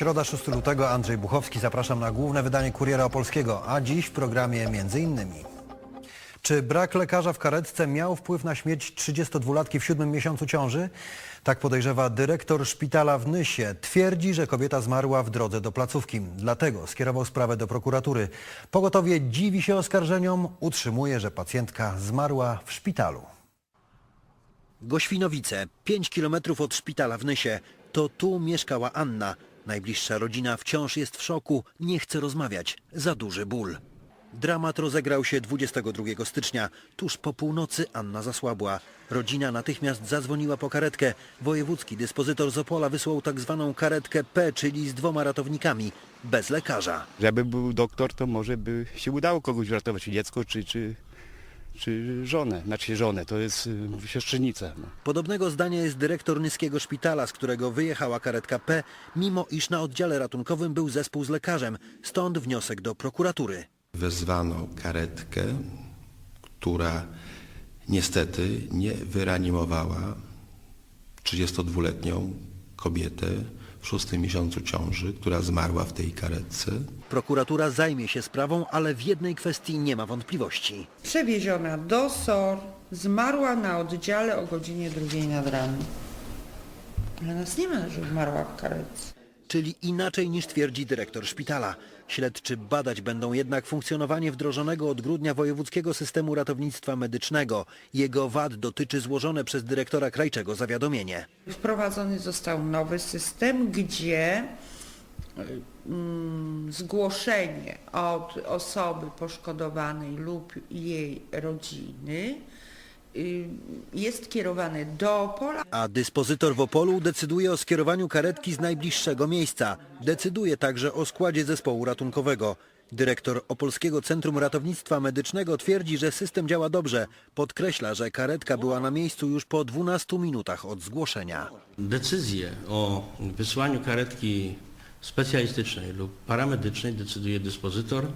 Środa 6 lutego, Andrzej Buchowski. Zapraszam na główne wydanie Kuriera Opolskiego, a dziś w programie między innymi. Czy brak lekarza w karetce miał wpływ na śmierć 32-latki w siódmym miesiącu ciąży? Tak podejrzewa dyrektor szpitala w Nysie. Twierdzi, że kobieta zmarła w drodze do placówki. Dlatego skierował sprawę do prokuratury. Pogotowie dziwi się oskarżeniom, utrzymuje, że pacjentka zmarła w szpitalu. Goświnowice, 5 kilometrów od szpitala w Nysie. To tu mieszkała Anna. Najbliższa rodzina wciąż jest w szoku, nie chce rozmawiać. Za duży ból. Dramat rozegrał się 22 stycznia. Tuż po północy Anna zasłabła. Rodzina natychmiast zadzwoniła po karetkę. Wojewódzki dyspozytor z Opola wysłał tak zwaną karetkę P, czyli z dwoma ratownikami, bez lekarza. Żeby był doktor, to może by się udało kogoś uratować, dziecko, czy, czy, czy żonę. Znaczy żonę, to jest y, siostrzenica. No. Podobnego zdania jest dyrektor Nyskiego Szpitala, z którego wyjechała karetka P, mimo iż na oddziale ratunkowym był zespół z lekarzem. Stąd wniosek do prokuratury. wezwano karetkę, która niestety nie wyreanimowała 32-letnią kobietę w szóstym miesiącu ciąży, która zmarła w tej karetce. Prokuratura zajmie się sprawą, ale w jednej kwestii nie ma wątpliwości. przewieziona do SOR, zmarła na oddziale o godzinie drugiej nad ranem. Ale nas nie ma, że umarła w karetce. Czyli inaczej niż twierdzi dyrektor szpitala. Śledczy badać będą jednak funkcjonowanie wdrożonego od grudnia wojewódzkiego systemu ratownictwa medycznego. Jego wad dotyczy złożone przez dyrektora Krajczego zawiadomienie. Wprowadzony został nowy system, gdzie mm, zgłoszenie od osoby poszkodowanej lub jej rodziny jest kierowane do Opola, A dyspozytor w Opolu decyduje o skierowaniu karetki z najbliższego miejsca. Decyduje także o składzie zespołu ratunkowego. Dyrektor Opolskiego Centrum Ratownictwa Medycznego twierdzi, że system działa dobrze. Podkreśla, że karetka była na miejscu już po 12 minutach od zgłoszenia. Decyzję o wysłaniu karetki specjalistycznej lub paramedycznej decyduje dyspozytor,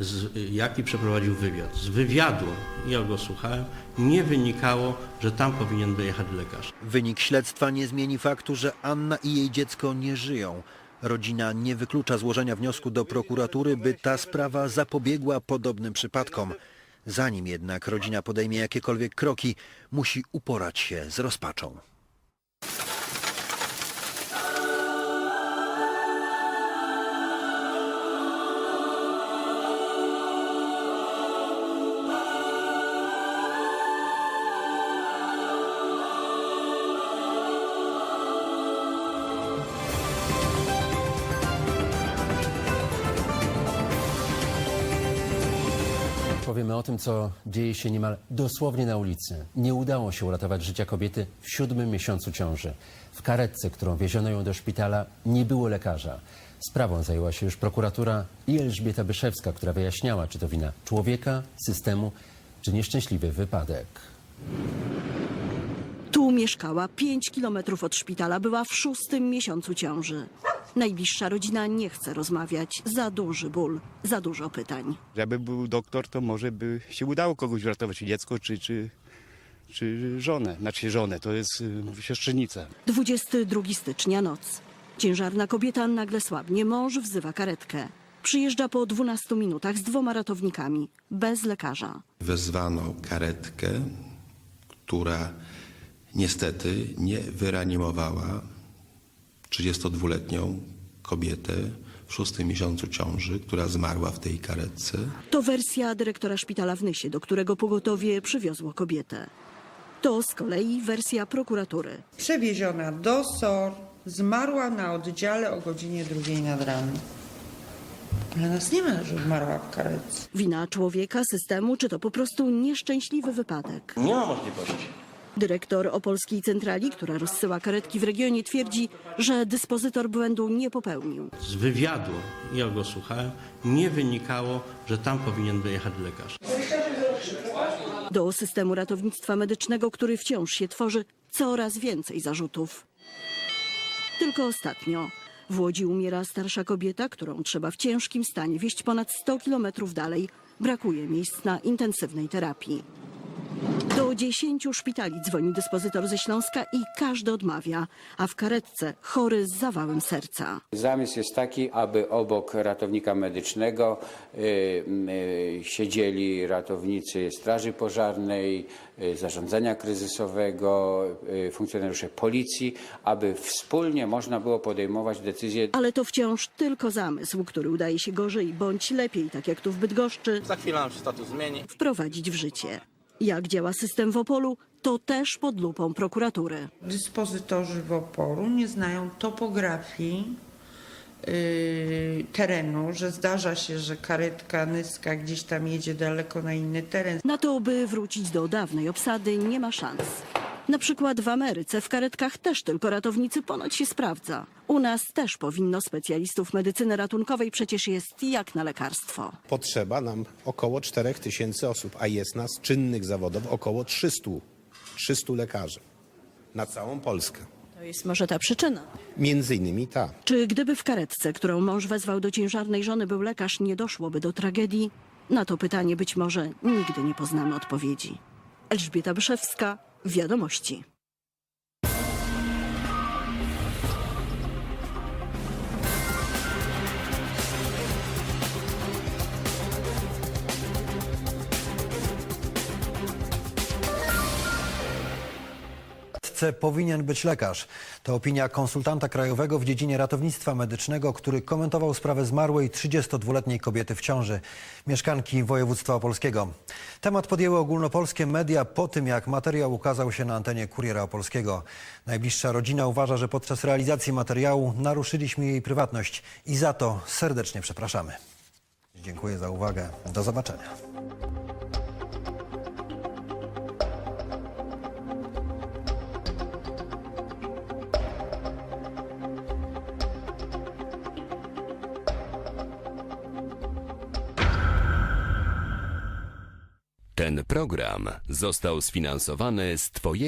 z, jaki przeprowadził wywiad. Z wywiadu, ja go słuchałem, nie wynikało, że tam powinien dojechać lekarz. Wynik śledztwa nie zmieni faktu, że Anna i jej dziecko nie żyją. Rodzina nie wyklucza złożenia wniosku do prokuratury, by ta sprawa zapobiegła podobnym przypadkom. Zanim jednak rodzina podejmie jakiekolwiek kroki, musi uporać się z rozpaczą. Powiemy o tym, co dzieje się niemal dosłownie na ulicy. Nie udało się uratować życia kobiety w siódmym miesiącu ciąży. W karetce, którą wieziono ją do szpitala, nie było lekarza. Sprawą zajęła się już prokuratura i Elżbieta Byszewska, która wyjaśniała, czy to wina człowieka, systemu, czy nieszczęśliwy wypadek. Tu mieszkała 5 kilometrów od szpitala, była w szóstym miesiącu ciąży. Najbliższa rodzina nie chce rozmawiać, za duży ból, za dużo pytań. Żeby był doktor, to może by się udało kogoś uratować, czy dziecko, czy, czy, czy żonę. Znaczy żonę, to jest y, siostrzenica. 22 stycznia noc. Ciężarna kobieta nagle słabnie, mąż wzywa karetkę. Przyjeżdża po 12 minutach z dwoma ratownikami, bez lekarza. Wezwano karetkę, która niestety nie wyreanimowała 32-letnią kobietę w szóstym miesiącu ciąży, która zmarła w tej karetce. To wersja dyrektora szpitala w Nysie, do którego pogotowie przywiozło kobietę. To z kolei wersja prokuratury. przewieziona do SOR, zmarła na oddziale o godzinie drugiej nad ranem. Ale nas nie ma, że umarła w karetce. Wina człowieka, systemu, czy to po prostu nieszczęśliwy wypadek? Nie ma możliwości. Dyrektor Opolskiej Centrali, która rozsyła karetki w regionie, twierdzi, że dyspozytor błędu nie popełnił. Z wywiadu, ja go słuchałem, nie wynikało, że tam powinien dojechać lekarz. Do systemu ratownictwa medycznego, który wciąż się tworzy, coraz więcej zarzutów. Tylko ostatnio w Łodzi umiera starsza kobieta, którą trzeba w ciężkim stanie wieźć ponad 100 kilometrów dalej. Brakuje miejsc na intensywnej terapii. Do dziesięciu szpitali dzwoni dyspozytor ze Śląska i każdy odmawia, a w karetce chory z zawałem serca. Zamysł jest taki, aby obok ratownika medycznego y, y, siedzieli ratownicy Straży Pożarnej, y, zarządzania kryzysowego, y, funkcjonariusze policji, aby wspólnie można było podejmować decyzje Ale to wciąż tylko zamysł, który udaje się gorzej bądź lepiej, tak jak tu w Bydgoszczy, Za chwilę nam się status zmieni. wprowadzić w życie. Jak działa system w Opolu, to też pod lupą prokuratury. Dyspozytorzy w oporu nie znają topografii yy, terenu, że zdarza się, że karetka nyska gdzieś tam jedzie daleko na inny teren. Na to, by wrócić do dawnej obsady, nie ma szans. Na przykład w Ameryce w karetkach też tylko ratownicy ponoć się sprawdza. U nas też powinno specjalistów medycyny ratunkowej, przecież jest jak na lekarstwo. Potrzeba nam około 4 tysięcy osób, a jest nas czynnych zawodowo około 300. 300 lekarzy na całą Polskę. To jest może ta przyczyna. Między innymi ta. Czy gdyby w karetce, którą mąż wezwał do ciężarnej żony, był lekarz, nie doszłoby do tragedii? Na to pytanie być może nigdy nie poznamy odpowiedzi. Elżbieta Byszewska, Wiadomości. Powinien być lekarz. To opinia konsultanta krajowego w dziedzinie ratownictwa medycznego, który komentował sprawę zmarłej 32-letniej kobiety w ciąży, mieszkanki województwa opolskiego. Temat podjęły ogólnopolskie media po tym, jak materiał ukazał się na antenie Kuriera Opolskiego. Najbliższa rodzina uważa, że podczas realizacji materiału naruszyliśmy jej prywatność i za to serdecznie przepraszamy. Dziękuję za uwagę. Do zobaczenia. Ten program został sfinansowany z Twojego